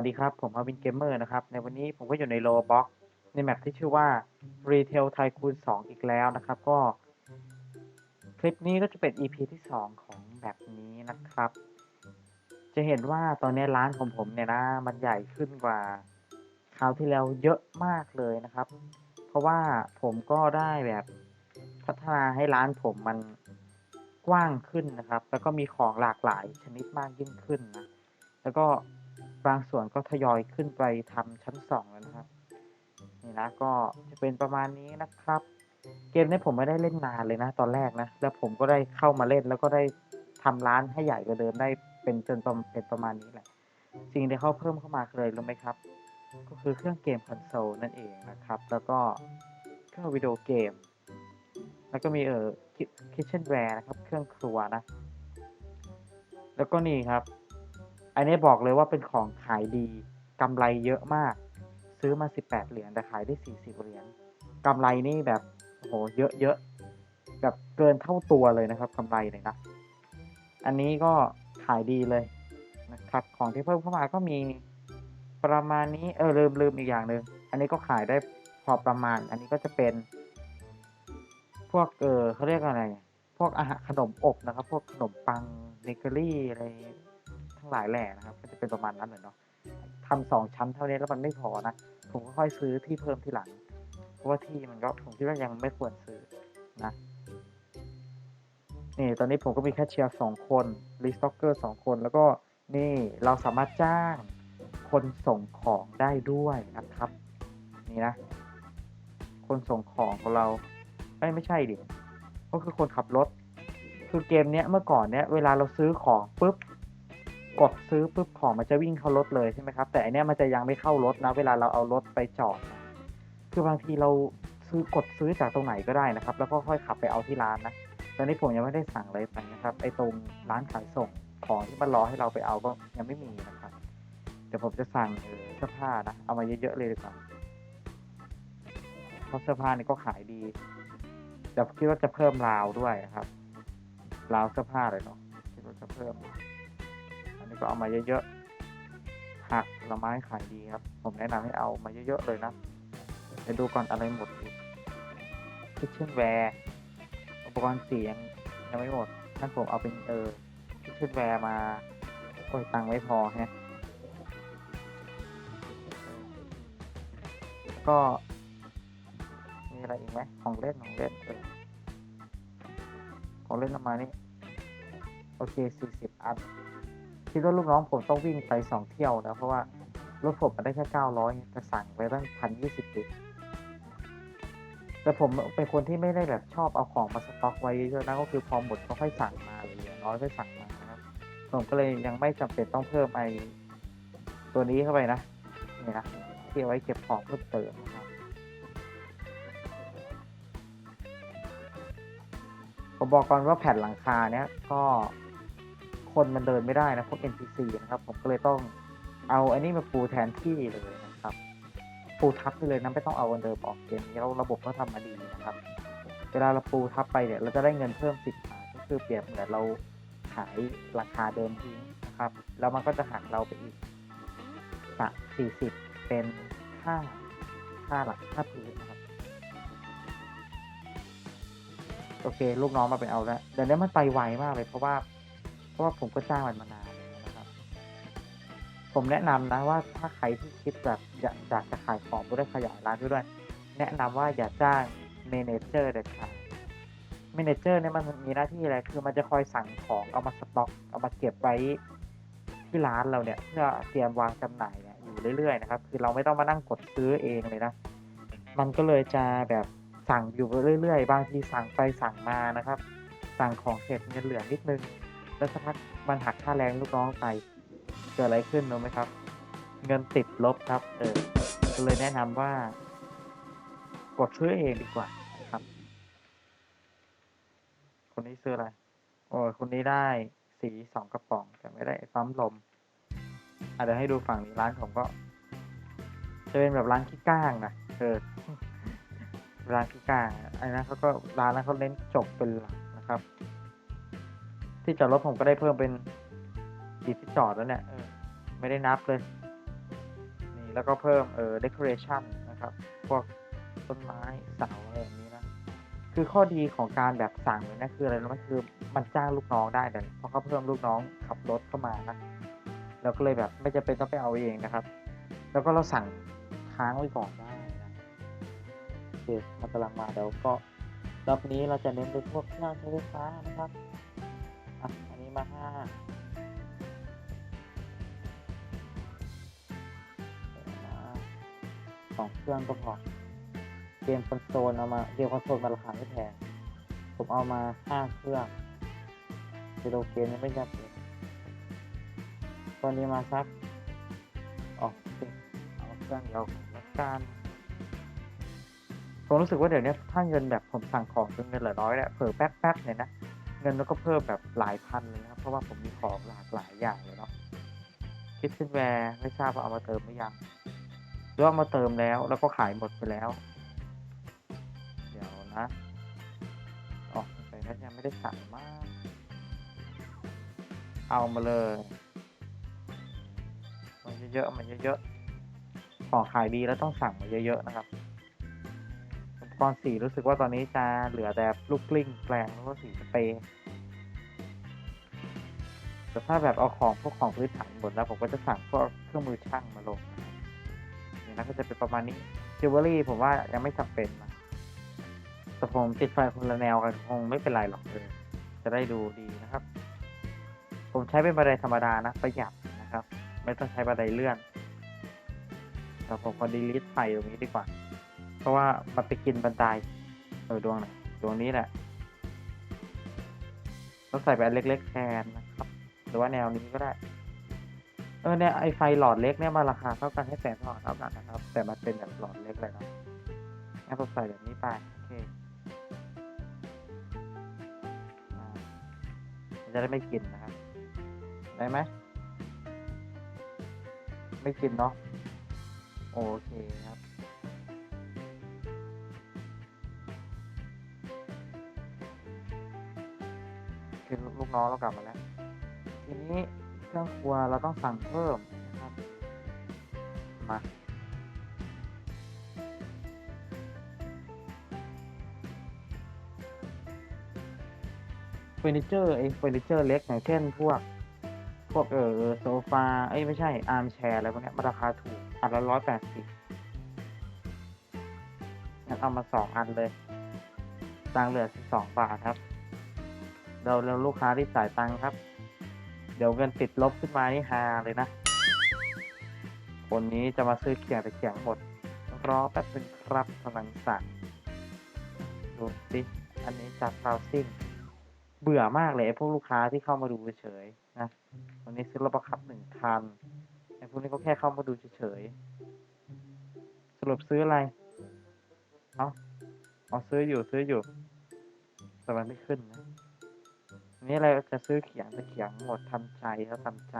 วัสดีครับ ผมอาวินเกมเมอร์นะครับ ในวันนี้ผมก็อยู่ในโลบ็อกในแมปที่ชื่อว่า Retail Tycoon 2อีกแล้วนะครับ ก็ คลิปนี้ก็จะเป็น EP ที่ 2 ของแบบนี้นะครับ จะเห็นว่าตอนนี้ร้านของผมเนี่ยนะ มันใหญ่ขึ้นกว่าคราวที่แล้วเยอะมากเลยนะครับ เพราะว่าผมก็ได้แบบพัฒนาให้ร้านผมมันกว้างขึ้นนะครับ แล้วก็มีของหลากหลายชนิดมากยิ่งขึ้นนะ แล้วก็ บางส่วนก็ทยอยขึ้นไปทำชั้นสองแล้วนะครับ นี่นะก็จะเป็นประมาณนี้นะครับ เกมนี้ผมไม่ได้เล่นนานเลยนะ ตอนแรกนะ แล้วผมก็ได้เข้ามาเล่นแล้วก็ได้ทำร้านให้ใหญ่กว่าเดิมได้เป็นจนเป็นประมาณนี้แหละ สิ่งที่เขาเพิ่มเข้ามาคืออะไรรู้ไหมครับ ก็คือเครื่องเกมคอนโซลนั่นเองนะครับ แล้วก็เครื่องวิดีโอเกม แล้วก็มีเออคิทเช่นแวร์นะครับ เครื่องครัวนะ แล้วก็นี่ครับ อันนี้บอกเลยว่าเป็นของขายดีกำไรเยอะมาก ซื้อมา 18 เหรียญแต่ขายได้ 40 เหรียญกำไรนี่แบบโหเยอะเยอะแบบเกินเท่าตัวเลยนะครับกำไรเลยนะ อันนี้ก็ขายดีเลยนะครับ ของที่เพิ่มเข้ามาก็มีประมาณนี้เออลืมลืมอีกอย่างหนึ่งอันนี้ก็ขายได้พอประมาณ อันนี้ก็จะเป็น พวกเออเขาเรียกอะไร พวกอาหารขนมอบนะครับ พวกขนมปังเบเกอรี่อะไร งหลายแหล่นะครับก็จะเป็นประมาณนั้นเลยเนาะทำสองชั้นเท่านี้แล้วมันไม่พอนะผมก็ค่อยซื้อที่เพิ่มที่หลัง เพราะว่าที่มันก็ผมคิดว่ายังไม่ควรซื้อนะนี่ตอนนี้ผมก็มีแคชเชียร์สองคนรีสต็อกเกอร์สองคนแล้วก็นี่เราสามารถจ้างคนส่งของได้ด้วยนะครับ นี่นะ คนส่งของของเราไม่ไม่ใช่ดิก็คือคนขับรถ คือเกมเนี้ยเมื่อก่อนเนี้ยเวลาเราซื้อของปุ๊บ กดซื้อปุ๊บของมันจะวิ่งเข้ารถเลยใช่ไหมครับ แต่อันนี้มันจะยังไม่เข้ารถนะ เวลาเราเอารถไปจอด คือบางทีเราซื้อกดซื้อจากตรงไหนก็ได้นะครับ แล้วก็ค่อยขับไปเอาที่ร้านนะ ตอนนี้ผมยังไม่ได้สั่งอะไรไปนะครับ ไอ้ตรงร้านขายส่งของที่มันรอให้เราไปเอาก็ยังไม่มีนะครับเดี๋ยวผมจะสั่งเสื้อผ้านะ เอามาเยอะๆเลยดีกว่าเพราะเสื้อผ้านี่ก็ขายดีแต่คิดว่าจะเพิ่มราวด้วยนะครับ ราวเสื้อผ้าเลยเนาะคิดว่าจะเพิ่ม ก็เอามาเยอะๆผักผลไม้ขายดีครับ ผมแนะนำให้เอามาเยอะๆเลยนะไปดูก่อนอะไรหมดอีกคิทเช่นแวร์อุปกรณ์เสียงยังไม่หมดนั่นผมเอาเป็นเออคิทเช่นแวร์มาโอ้ยตังค์ไม่พอฮะก็มีอะไรอีกไหมของเล่นของเล่นเออของเล่นประมาณนี้โอเคสี่สิบอัน คิดว่าลูกน้องผมต้องวิ่งไปสองเที่ยวนะเพราะว่ารถผมมันได้แค่เก้าร้อยจะสั่งไปตั้งพันยี่สิบลิตรแต่ผมเป็นคนที่ไม่ได้แบบชอบเอาของมาสต็อกไว้เยอะนะก็คือพอหมดก็ค่อยสั่งมาหรืออย่างน้อยค่อยสั่งมานะครับผมก็เลยยังไม่จำเป็นต้องเพิ่มไอตัวนี้เข้าไปนะนี่นะที่ไว้เก็บของเพิ่มเติมนะครับผมบอกก่อนว่าแผ่นหลังคาเนี้ยก็ คนมันเดินไม่ได้นะพวก NPC นะครับผมก็เลยต้องเอาอันนี้มาปูแทนที่เลยนะครับปูทับไปเลยนะไม่ต้องเอาอันเดิมออกเกมนี้เราระบบก็ทำมาดีนะครับ เวลาเราปูทับไปเนี่ยเราจะได้เงินเพิ่มสิบบาทก็คือเปรียบเหมือนเราขายราคาเดิมทิ้งนะครับแล้วมันก็จะหักเราไปอีกสักสี่สิบเป็นค่าค่าหลักค่าพื้นนะครับโอเค ลูกน้องมาไปเอาแล้วเดี๋ยวนี้มันไปไวมากเลยเพราะว่า ราะว่าผมก็จ้างมันมานานนะครับ ผมแนะนำนะว่าถ้าใครที่คิดแบบอยากอยากจะขายของด้วยขยายร้านด้วย แนะนำว่าอย่าจ้างเมเนเจอร์เด็ดขาดเมเนเจอร์เนี่ยมันมีหน้าที่อะไร คือมันจะคอยสั่งของเอามาสต็อก เอามาเก็บไว้ที่ร้านเราเนี่ยเพื่อเตรียมวางจำหน่ายเนี่ยอยู่เรื่อยๆนะครับ คือเราไม่ต้องมานั่งกดซื้อเองเลยนะ มันก็เลยจะแบบสั่งอยู่เรื่อยๆ บางทีสั่งไปสั่งมานะครับ สั่งของเสร็จเงินเหลือนิดนึง แล้วสักพักมันหักค่าแรงลูกน้องไป เกิดอะไรขึ้นรู้ไหมครับ เงินติดลบครับ เออก็เลยแนะนำว่า กดซื้อเองดีกว่าครับ คนนี้ซื้ออะไร โอ้ยคนนี้ได้สีสองกระป๋อง แต่ไม่ได้ปั๊มลมอะเดี๋ยวให้ดูฝั่งนี้ร้านผมก็ จะเป็นแบบร้านขี้ก้างนะเออร้านขี้ก้างอันนั้นเขาก็ร้านนั้นเขาเน้นจบเป็นหลักนะครับ ที่จอดรถผมก็ได้เพิ่มเป็นสีที่จอดแล้วเนี่ยเออไม่ได้นับเลย นี่แล้วก็เพิ่มเอ่อ decoration นะครับ พวกต้นไม้เสาอะไรอย่างนี้นะ คือข้อดีของการแบบสั่งเลยนะคืออะไรรู้ไหมคือมันจ้างลูกน้องได้เดี๋ยวเพราะเขาเพิ่มลูกน้องขับรถเข้ามานะเราก็เลยแบบไม่จำเป็นต้องไปเอาเองนะครับ แล้วก็เราสั่งค้างไว้ก่อนได้นะโอเคมันกำลังมาเดี๋ยวก็รอบนี้เราจะเน้นเป็นพวกเครื่องใช้ไฟฟ้านะครับอะอันนี้ มาห้ามาสองเครื่องก็พอ เกมคอนโซลเอามาเกมคอนโซลมาราคาไม่แพง ผมเอามาห้าเครื่องเซโลเกมยังไม่จำเป็นตอนนี้มาสักออกเอาเครื่องเดียวก่อนละกันผมรู้สึกว่าเดี๋ยวนี้ถ้าเงินแบบผมสั่งของจนเงินเหลือน้อยเนี่ยเผลอแป๊บๆเนี่ยนะ เงินมันก็เพิ่มแบบหลายพันเลยนะครับ เพราะว่าผมมีของหลากหลายอย่างเลยเนาะคิดเช่นแวร์ไม่ทราบว่าเอามาเติมหรือยังหรือว่าเอามาเติมแล้วแล้วก็ขายหมดไปแล้ว เดี๋ยวนะออกไปแล้วยังไม่ได้สั่งมาก เอามาเลยมันเยอะๆมันเยอะๆของขายดีแล้วต้องสั่งมาเยอะๆนะครับ ตอุปกรณ์สีรู้สึกว่าตอนนี้จะเหลือแต่ลูกกลิ้งแปลงแล้วก็สีสเปรย์แต่ถ้าแบบเอาของพวกของพื้นฐานหมดแล้วผมก็จะสั่งพวกเครื่องมือช่างมาลงนี่นะก็จะเป็นประมาณนี้จิวเวลรี่ผมว่ายังไม่จำเป็นนะแต่ผมติดไฟคนละแนวกันคงไม่เป็นไรหรอกเออจะได้ดูดีนะครับ ผมใช้เป็นบันไดธรรมดานะประหยัดนะครับ ไม่ต้องใช้บันไดเลื่อนแต่ผมขอดีลิทไฟตรงนี้ดีกว่า เพราะว่ามันไปกินบันไดเออดวงไหนดวงนี้แหละต้องใส่แบบเล็กๆแทนนะครับ หรือว่าแนวนี้ก็ได้ เออเนี่ยไอไฟหลอดเล็กเนี่ยมาราคาเท่ากันให้แสนหลอดเท่ากันนะครับ แต่มันเป็นแบบหลอดเล็กเลยนะงั้นผมใส่แบบนี้ไปโอเคจะได้ไม่กินนะครับ ได้ไหมไม่กินเนาะโอเคครับ ลูกน้องเรากลับมาแล้ว ทีนี้เครื่องครัวเราต้องสั่งเพิ่มนะครับมาเฟอร์นิเจอร์ไอ้เฟอร์นิเจอร์เล็กอย่างเช่นพวก พวกเออโซฟาเอ้ยไม่ใช่อาร์มแชร์อะไรพวกนี้มันราคาถูกอันละร้อยแปดสิบงั้นเอามาสองอันเลยตังเหลือสิบสองบาทครับ เราเราลูกค้าที่จ่ายตังค์ครับ เดี๋ยวเงินติดลบขึ้นมานี่ฮาเลยนะ คนนี้จะมาซื้อเขียงแต่เขียงหมด รอแป๊บนึงครับกำลังสั่งดูสิอันนี้จากบราวซิ่งเบื่อมากเลยไอ้พวกลูกค้าที่เข้ามาดูเฉยๆนะวันนี้ซื้อรถบังคับหนึ่งคันไอ้พวกนี้ก็แค่เข้ามาดูเฉยๆสรุปซื้ออะไรเอาเอาซื้ออยู่ซื้ออยู่แต่มันไม่ขึ้นนะ นี่อะไรจะซื้อเขียงจะเขียงหมดทำใจแล้วทำใจ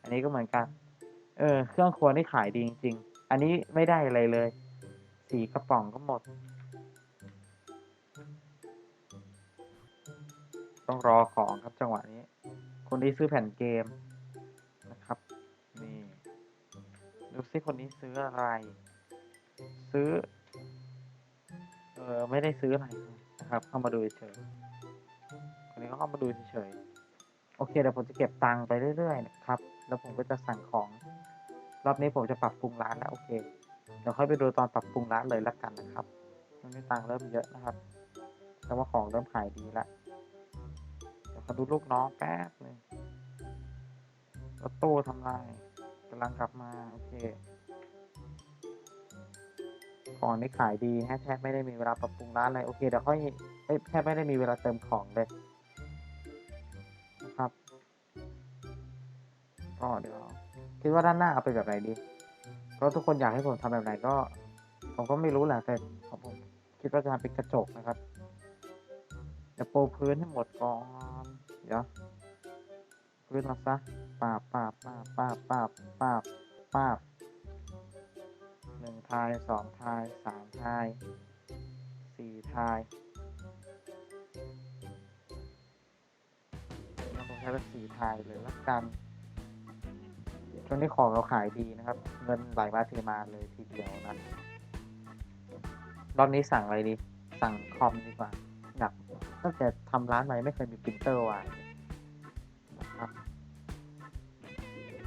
อันนี้ก็เหมือนกัน เออ เครื่องครัวนี่ขายดีจริง ๆ อันนี้ไม่ได้อะไรเลย สีกระป๋องก็หมด ต้องรอของครับจังหวะนี้ คนที่ซื้อแผ่นเกมนะครับ นี่ ดูซิคนนี้ซื้ออะไร ซื้อ เออไม่ได้ซื้ออะไรนะครับ เข้ามาดูเฉย ๆคนนี้ก็เข้ามาดูเฉยๆโอเคเดี๋ยวผมจะเก็บตังค์ไปเรื่อยๆนะครับ แล้วผมก็จะสั่งของรอบนี้ผมจะปรับปรุงร้านแล้วโอเคเดี๋ยวค่อยไปดูตอนปรับปรุงร้านเลยละกันนะครับตอนนี้ตังค์เริ่มเยอะนะครับแต่ว่าของเริ่มขายดีละเดี๋ยวขอดูลูกน้องแป๊บหนึงรถตู้ทำไรกำลังกลับมาโอเคของนี่ขายดีแฮะแทบไม่ได้มีเวลาปรับปรุงร้านเลยโอเคเดี๋ยวค่อยเอ้ยแทบไม่ได้มีเวลาเติมของเลย ก็เดี๋ยวคิดว่าด้านหน้าเอาเป็นแบบไหนดี เพราะทุกคนอยากให้ผมทำแบบไหนก็ ผมก็ไม่รู้แหละแต่ของผมคิดว่าจะทำเป็นกระจกนะครับเดี๋ยวโปรพื้นให้หมดก่อน เดี๋ยวพื้นมาซะปาบปาบปาบปาบปาบปาบปาบหนึ่งทายสองทายสามทายสี่ทายล้วผมใช้เป็นสี่ทายเลยละกัน ช่วงนี้ของเราขายดีนะครับ เงินไหลมาเทมาเลยทีเดียวนะรอบนี้สั่งอะไรดี สั่งคอมดีกว่าอยากตั้งแต่ทำร้านใหมาไม่เคยมีปรินเตอร์วางนะครับ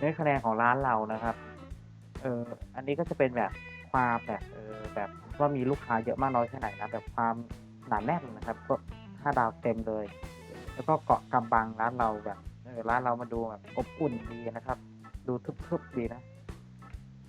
นี่คะแนนของร้านเรานะครับ เอออันนี้ก็จะเป็นแบบความแบบเออแบบว่ามีลูกค้าเยอะมากน้อยแค่ไหนนะแบบความหนาแน่นนะครับก็ห้าดาวเต็มเลย แล้วก็เกาะกำบังร้านเราแบบเออร้านเรามาดูแบบอบอุ่นดีนะครับ ดูทึบๆดีนะ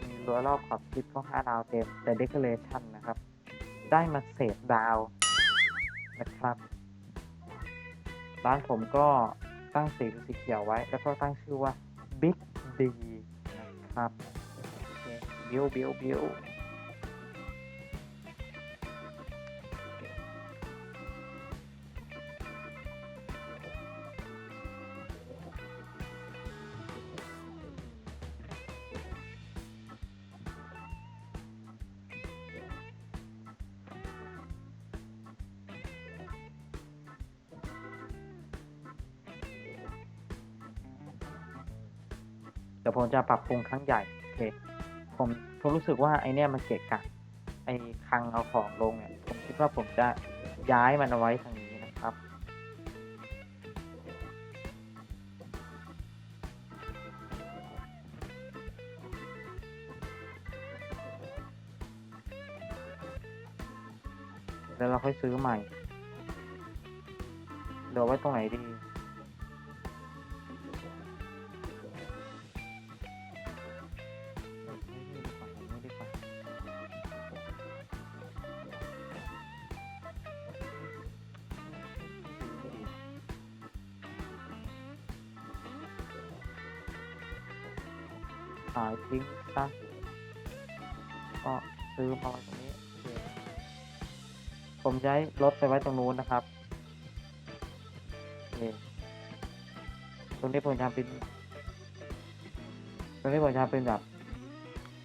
มีรั้วรอบขอบชิดก็ห้าดาวเต็ม แต่เดคอเรชันนะครับ ได้มาเศษดาวนะครับ ร้านผมก็ตั้งสีสีเขียวไว้ แล้วก็ตั้งชื่อว่า Big D นะครับโอเคบิวบิวบิว ดี๋ยวผมจะปรับปรุงครั้งใหญ่โอเคผมผมรู้สึกว่าไอเนี้ยมันเกะกะไอคังเอาของลงเนี่ยผมคิดว่าผมจะย้ายมันเอาไว้ทางนี้นะครับแล้วเราค่อยซื้อใหม่ เดี๋ยวไว้ตรงไหนดี ขายทิ้งซะก็ซื้อมาไว้ตรงนี้ผมย้ายรถไปไว้ตรงนู้นนะครับตรงนี้ผมจะทำเป็น ตรงนี้ผมจะทำเป็นแบบ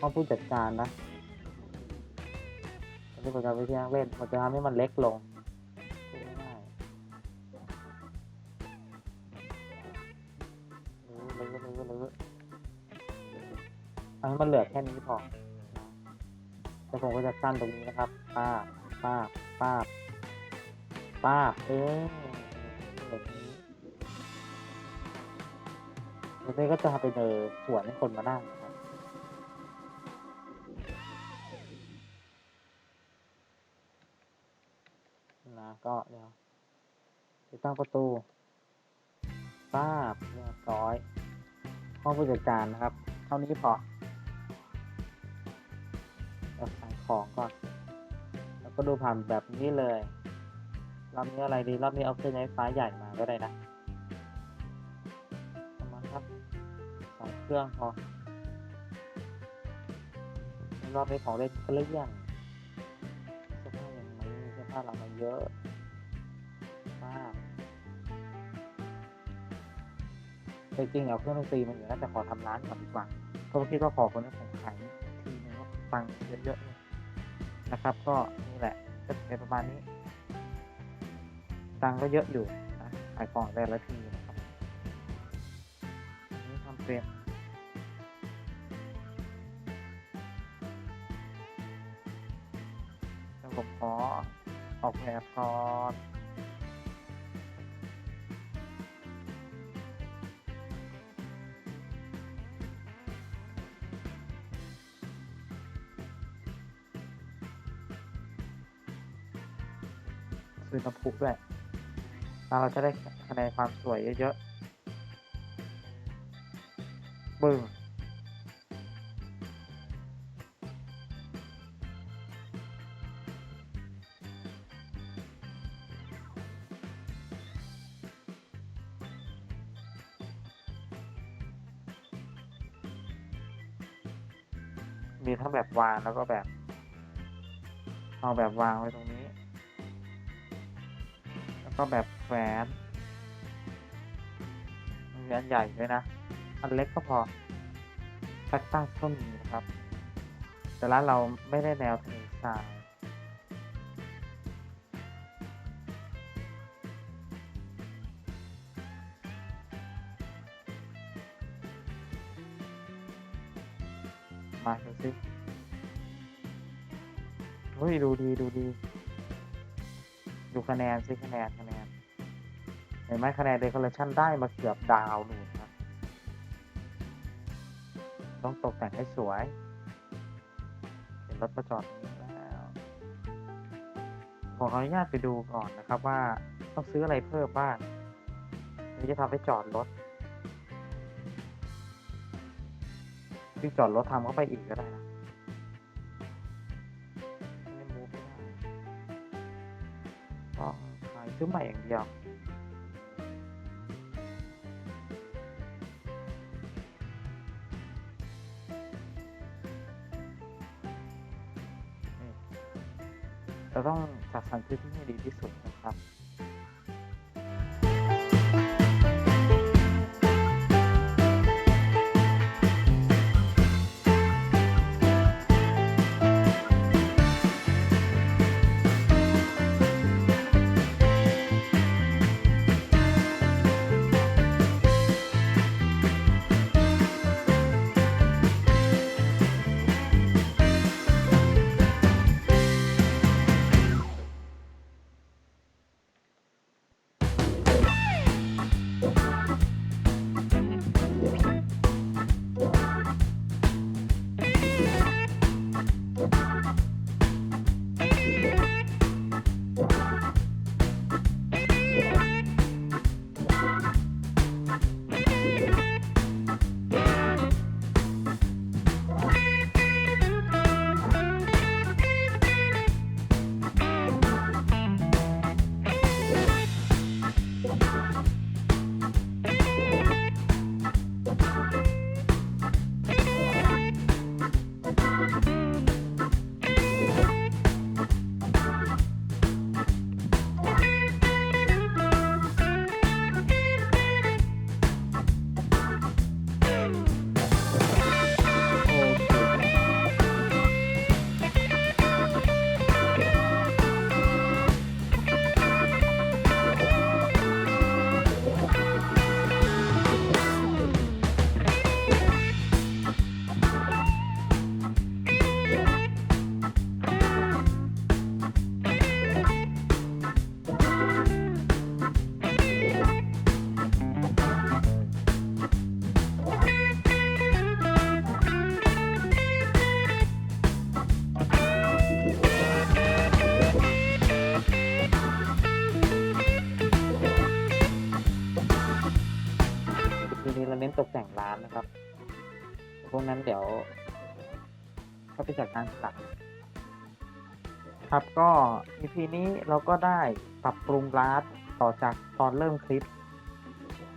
ห้องผู้จัดการนะอันนี้ผมจะเอาไปที่นั่งเล่นผมจะทำให้มันเล็กลง เอาให้มันเหลือแค่นี้พอนะแล้วผมก็จะกั้นตรงนี้นะครับป้าป้าป้าป้าเออแบบนี้แล้วนี่ก็จะทำเป็นเออสวนให้คนมานั่งนะครับนะก็เดี๋ยวติดตั้งประตูป้าเรียบร้อย ห้องผู้จัดการนะครับ เท่านี้พอ ของก่อน แล้วก็ดูผ่านแบบนี้เลย รอบนี้อะไรดี รอบนี้เอาเครื่องใช้ไฟฟ้าใหญ่มาก็ได้นะเอามาครับสองเครื่องพอ รอบนี้ของเล่นก็เลี่ยงเสื้อผ้ายังไม่เสื้อผ้าเรามาเยอะมากแต่จริงๆเอาเครื่องดนตรีมันอยู่น่าจะขอทำร้านก่อนดีกว่าเพราะว่าคิดว่าขอคนนั้ผมขายทีนึงว่าตังเยอะๆ นะครับ ก็นี่แหละก็เป็นประมาณนี้ ตังค์ก็เยอะอยู่นะขายของแต่ละทีนะครับนี่ทำเป็นแล้วผมขอออกแบบก่อน ซื้อน้ำพุด้วยแล้วเราจะได้คะแนนความสวยเยอะๆบึ้งมีทั้งแบบวางแล้วก็แบบ เอาแบบวางไว้ตรงนี้ ก็แบบแขวนมีอันใหญ่ด้วยนะ อันเล็กก็พอแฟกตัสก็มีนะครับ แต่ร้านเราไม่ได้แนวทะเลทรายสิเฮ้ยดูดีดูดี ดูคะแนนสิคะแนนคะแนน เห็นไหมคะแนนเดคอเรชันได้มาเกือบดาวหนึ่งครับ ต้องตกแต่งให้สวย เห็นรถประจอดตรงนี้แล้วขออนุญาตไปดูก่อนนะครับว่าต้องซื้ออะไรเพิ่มบ้างหรือจะทำให้จอดรถซึ่งจอดรถทำเข้าไปอีกก็ได้นะไม่มูฟไม่ได้ก็ขายซื้อใหม่อย่างเดียว ต้องจัดสรรพื้นที่ให้ดีที่สุดนะครับ ไปจัดการทีหลังครับก็ EP นี้เราก็ได้ปรับปรุงร้านต่อจากตอนเริ่มคลิป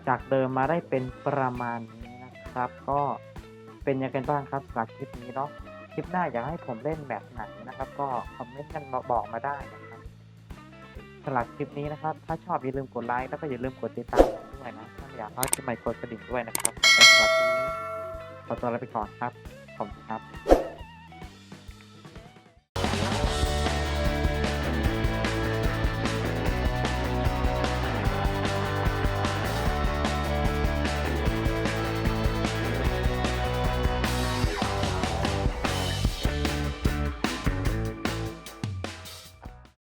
จากเดิมมาได้เป็นประมาณนี้นะครับ ก็เป็นยังไงบ้างครับสำหรับคลิปนี้เนาะคลิปหน้าอยากให้ผมเล่นแบบไหนนะครับ ก็คอมเมนต์กันมาบอกมาได้นะครับสำหรับคลิปนี้นะครับ ถ้าชอบอย่าลืมกดไลค์แล้วก็อย่าลืมกดติดตามด้วยนะถ้าไม่อยากพลาดคลิปใหม่กดกระดิ่งด้วยนะครับสำหรับคลิปนี้ขอตัวลาไปก่อนครับขอบคุณครับ